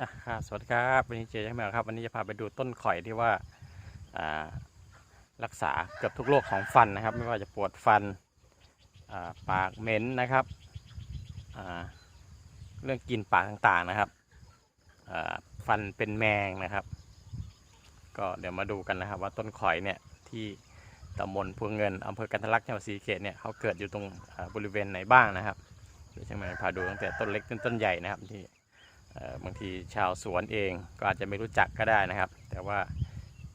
อะค่ะสวัสดีครับวันนี้เจ๊ยังแมวครับวันนี้จะพาไปดูต้นข่อยที่ว่าอ่ารักษาเกือบทุกโรคของฟันนะครับ ไม่ว่าจะปวดฟันอ่าปากเหม็นนะครับอ่าเรื่องกินปากต่างๆนะครับอ่าฟันเป็นแมงนะครับ ก็เดี๋ยวมาดูกันนะครับ ว่าต้นข่อยเนี่ยที่ตำบลพวงเงินอำเภอกันทะลักจังหวัดศรีเกษเนี่ยเขาเกิดอยู่ตรงบริเวณไหนบ้างนะครับเดี๋ยวช่างแมวพาดูตั้งแต่ต้นเล็กจนต้นใหญ่นะครับที่ บางทีชาวสวนเองก็อาจจะไม่รู้จักก็ได้นะครับ แต่ว่า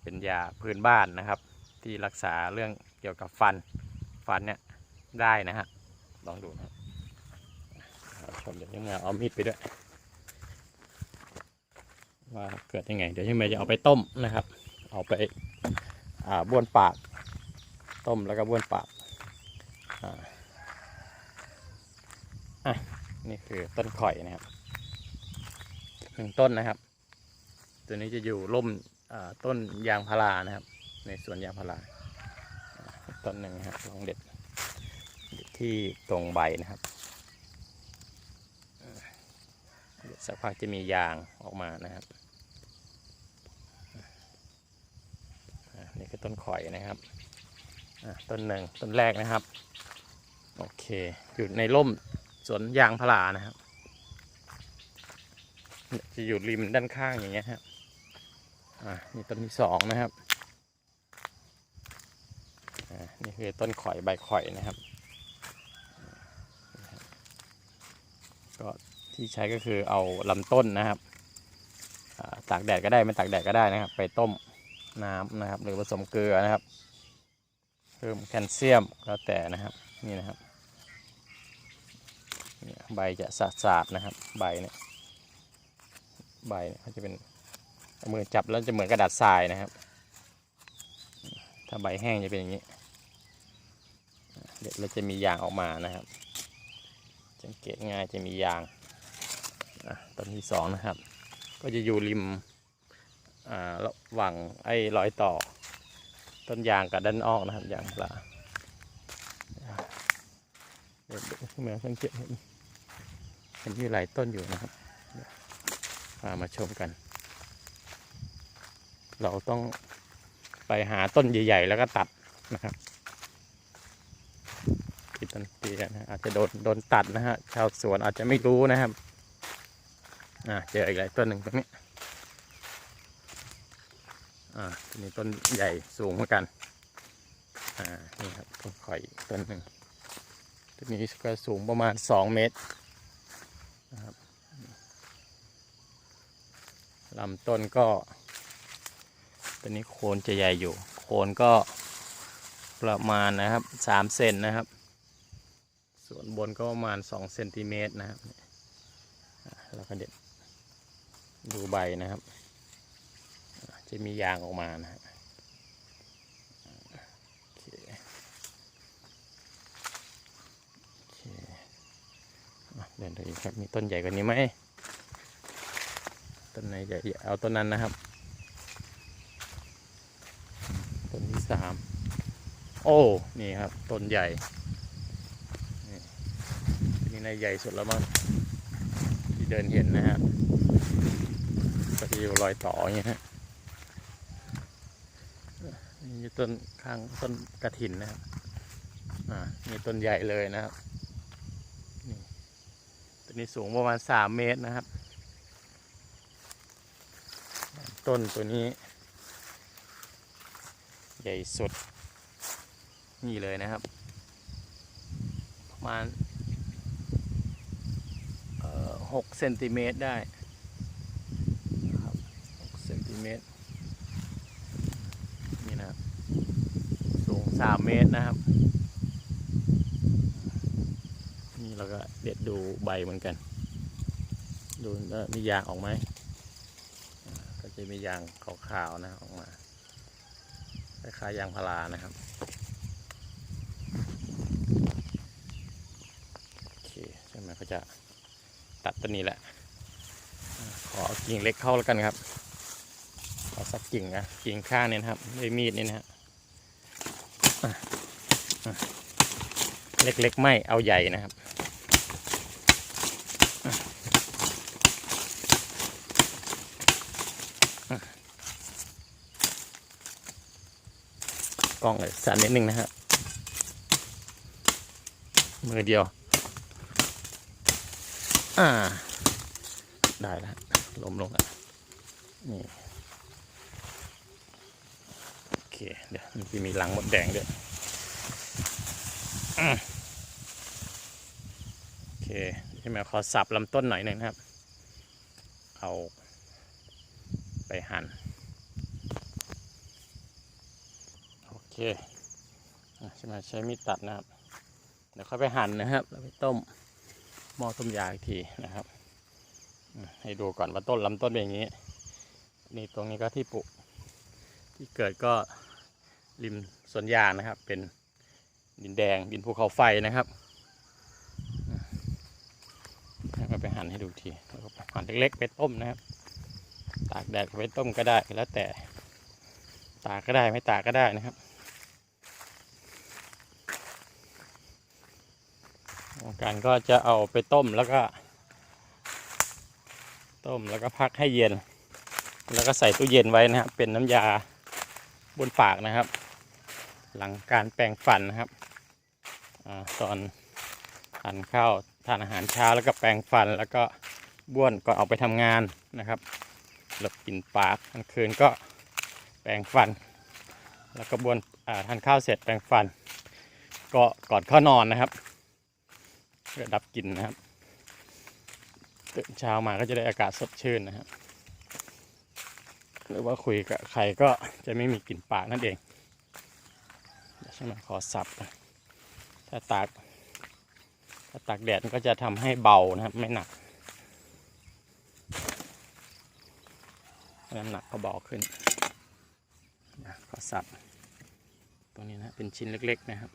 เป็นยาพื้นบ้านนะครับ ที่รักษาเรื่องเกี่ยวกับฟันฟันเนี่ยได้นะฮะลองดูนะครับชมเดี๋ยวยังไงเอามีดไปด้วยว่าเกิดยังไง เดี๋ยวยังไงจะเอาไปต้มนะครับ เอาไปอ่าบ้วนปาก ต้มแล้วก็บ้วนปากอ่าอะนี่คือต้นข่อยนะครับ หนึ่งต้นนะครับ ตัวนี้จะอยู่ร่มต้นยางพารานะครับ ในสวนยางพาราต้นหนึ่งครับลองเด็ดที่ตรงใบนะครับสักพักจะมียางออกมานะครับนี่คือต้นข่อยนะครับต้นหนึ่งต้นแรกนะครับ โอเค อยู่ในร่มสวนยางพารานะครับ จะอยู่ริมด้านข้างอย่างเงี้ยฮะอ่านี่ต้นที่สองนะครับอ่านี่คือต้นข่อยใบข่อยนะครับ ก็ที่ใช้ก็คือเอาลำต้นนะครับอ่าตากแดดก็ได้ไม่ตากแดดก็ได้นะครับ ไปต้มน้ำนะครับ หรือผสมเกลือนะครับ เพิ่มแคลเซียมแล้วแต่นะครับนี่นะครับเนี่ยใบจะสาดๆนะครับใบเนี่ย ใบเขาจะเป็นมือจับแล้วจะเหมือนกระดาษทรายนะครับ ถ้าใบแห้งจะเป็นอย่างนี้ เด็ดแล้วจะมียางออกมานะครับ สังเกตง่ายจะมียางต้นที่สองนะครับ ก็จะอยู่ริมอ่าระหว่างไอ้รอยต่อ ต้นยางกับด้านออกนะครับยางปลาเดี๋ยวดูขึ้นมาสังเกตเห็นเห็นมีหลายต้นอยู่นะครับ พามาชมกัน เราต้องไปหาต้นใหญ่ ๆ แล้วก็ตัดนะครับที่ต้นเตี้ยนะอาจจะโดนโดนตัดนะฮะชาวสวนอาจจะไม่รู้นะครับอ่าเจออีกหลายต้นหนึ่งตรงนี้อ่าทีนี้ต้นใหญ่สูงเหมือนกันอ่านี่ครับต้นข่อยต้นหนึ่งต้นนี้ก็สูงประมาณสองเมตรนะครับ ลำต้นก็ตัวนี้โคนจะใหญ่อยู่ โคนก็ประมาณนะครับสามเซนนะครับ ส่วนบนก็ประมาณสองเซนติเมตรนะครับแล้วก็เด็ดดูใบนะครับ จะมียางออกมานะฮะโอเคโอเคอะเดินดูอีกครับ มีต้นใหญ่กว่านี้ไหม ต้นไหนใหญ่เอาต้นนั้นนะครับ ต้นที่สามโอ้ นี่ครับ ต้นใหญ่นี่นี่ในใหญ่สุดแล้วมั้งที่เดินเห็นนะฮะก็จะอยู่รอยต่ออย่างเงี้ยฮะนี่ต้นข้างต้นกระถินนะครับ อ่า นี่ต้นใหญ่เลยนะครับ นี่ ต้นนี้สูงประมาณสามเมตรนะครับ ต้นตัวนี้ ใหญ่สุด นี่เลยนะครับ ประมาณหกเซนติเมตรได้นะครับหกเซนติเมตรนี่นะครับสูงสามเมตรนะครับ นี่เราก็เด็ดดูใบเหมือนกัน ดูว่ามียางออกไหม จะมียางขาวๆนะออกมาคล้ายๆยางพารานะครับโอเคใช่ไหมเขาจะตัดต้นนี้แหละ ขอเอากิ่งเล็กเข้าแล้วกันครับ ขอสักกิ่งนะกิ่งข้างเนี่ยนะครับด้วยมีดนี่นะฮะอะอะเล็กๆไม่เอาใหญ่นะครับ กล้องสั่นนิดนึงนะฮะมือเดียว อ่า ได้แล้วล้มลงอะนี่โอเค เดี๋ยวมันจะมีหลังหมดแดงด้วยอืมโอเคใช่ไหมขอสับลำต้นหน่อยหนึ่งนะครับ เอาไปหั่น โอเคอะ ใช่ไหมใช้มีดตัดนะครับ เดี๋ยวค่อยไปหั่นนะครับ แล้วไปต้มหม้อต้มยาอีกทีนะครับ ให้ดูก่อนว่าต้นลำต้นเป็นอย่างนี้ นี่ตรงนี้ก็ที่ปลูกที่เกิดก็ริมสวนยางนะครับ เป็นดินแดงดินภูเขาไฟนะครับก็ไปหั่นให้ดูทีแล้วก็หั่นเล็กๆไปต้มนะครับ ตากแดดไปต้มก็ได้แล้วแต่ตากก็ได้ไม่ตากก็ได้นะครับของ การก็จะเอาไปต้มแล้วก็ ต้มแล้วก็พักให้เย็น แล้วก็ใส่ตู้เย็นไว้นะครับเป็นน้ำยาบนปากนะครับ หลังการแปรงฟันนะครับอตอนทานข้าวทานอาหารเช้าแล้วก็แปรงฟันแล้วก็บ้วนก่อนออกไปทำงานนะครับหลบกลิ่นปากกลางคืนก็แปรงฟัน แล้วก็บ้วนทานข้าวเสร็จแปรงฟัน ก็ก่อนเข้านอนนะครับ เพื่อดับกลิ่นนะครับตื่นเช้ามาก็จะได้อากาศสดชื่นนะครับหรือว่าคุยกับใครก็จะไม่มีกลิ่นปากนั่นเองเดี๋ยวใช่ไหมขอสับก่อนถ้าตากถ้าตากแดดมันก็จะทำให้เบานะครับ ไม่หนักน้ำหนักก็เบาขึ้นนะขอสับตรงนี้นะเป็นชิ้นเล็กๆนะครับ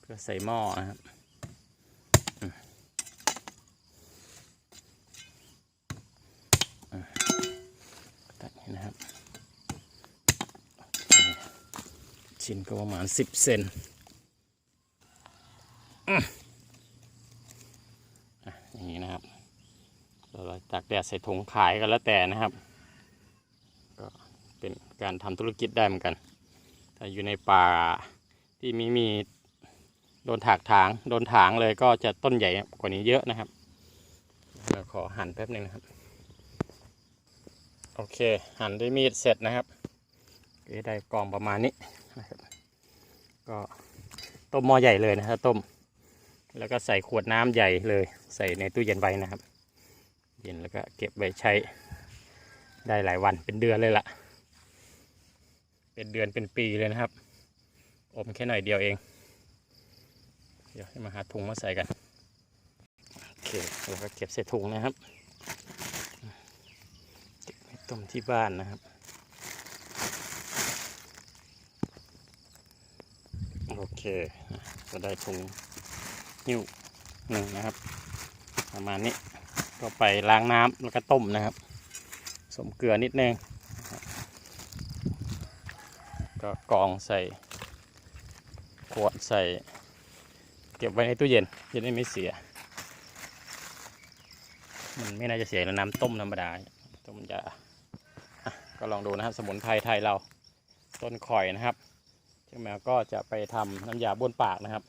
เพื่อใส่หม้อนะครับ ตัดนี่นะครับโอเค ชิ้นก็ประมาณสิบเซนอะอย่างนี้นะครับเราเราตากแดดใส่ถุงขายกันแล้วแต่นะครับ ก็เป็นการทำธุรกิจได้เหมือนกัน ถ้าอยู่ในป่าที่มีมีโดนถากถาง โดนถางเลยก็จะต้นใหญ่กว่านี้เยอะนะครับเราขอหั่นแป๊บหนึ่งนะครับ โอเค หั่นด้วยมีดเสร็จนะครับก็ได้กล่องประมาณนี้ นะครับ ก็ต้มหม้อใหญ่เลยนะครับต้ม แล้วก็ใส่ขวดน้ำใหญ่เลย ใส่ในตู้เย็นไว้นะครับ เย็นแล้วก็เก็บไว้ใช้ได้หลายวันเป็นเดือนเลยล่ะ เป็นเดือนเป็นปีเลยนะครับอมแค่หน่อยเดียวเอง เดี๋ยวให้มาหาถุงมาใส่กัน โอเค แล้วก็เก็บใส่ถุงนะครับต้มที่บ้านนะครับ โอ เคก็ได้ถุงหิ้วหนึ่งนะครับ ประมาณนี้ก็ไปล้างน้ำแล้วก็ต้มนะครับ สมเกลือนิดนึง ก็กรองใส่ขวดใส่ เก็บไว้ในตู้เย็นจะได้ไม่เสีย มันไม่น่าจะเสียแล้วน้ำต้มธรรมดา ต้มยาอะก็ลองดูนะครับ สมุนไพรไทยเราต้นข่อยนะครับ เจ้าแมวก็จะไปทำน้ำยาบ้วนปากนะครับ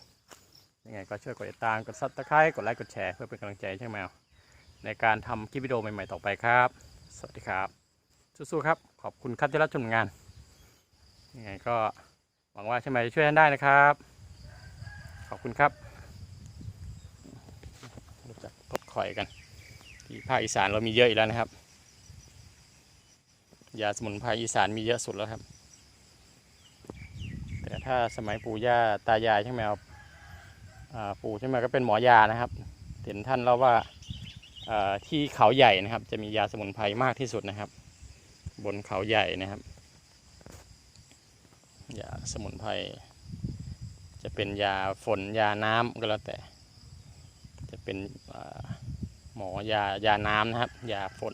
ยังไงก็ช่วยกดติดตามกดซับสไครต์กดไลค์กดแชร์เพื่อเป็นกำลังใจให้เจ้าแมว ในการทำคลิปวิดีโอใหม่ๆต่อไปครับ สวัสดีครับสู้ๆครับ ขอบคุณครับที่รับชมงานยังไงก็หวังว่าช่าแมวจะช่วยท่านได้นะครับ ขอบคุณครับรู้จักต้นข่อยกัน ที่ภาคอีสานเรามีเยอะอยู่แล้วนะครับยาสมุนไพรอีสานมีเยอะสุดแล้วครับ ถ้าสมัยปู่ย่าตายายใช่ไหมครับปู่ใช่ไหมก็เป็นหมอยานะครับเห็นท่านเล่าว่าที่เขาใหญ่นะครับ จะมียาสมุนไพรมากที่สุดนะครับ บนเขาใหญ่นะครับยาสมุนไพรจะเป็นยาฝนยาน้ำก็แล้วแต่ จะเป็นหมอยายาน้ำนะครับ ยาฝน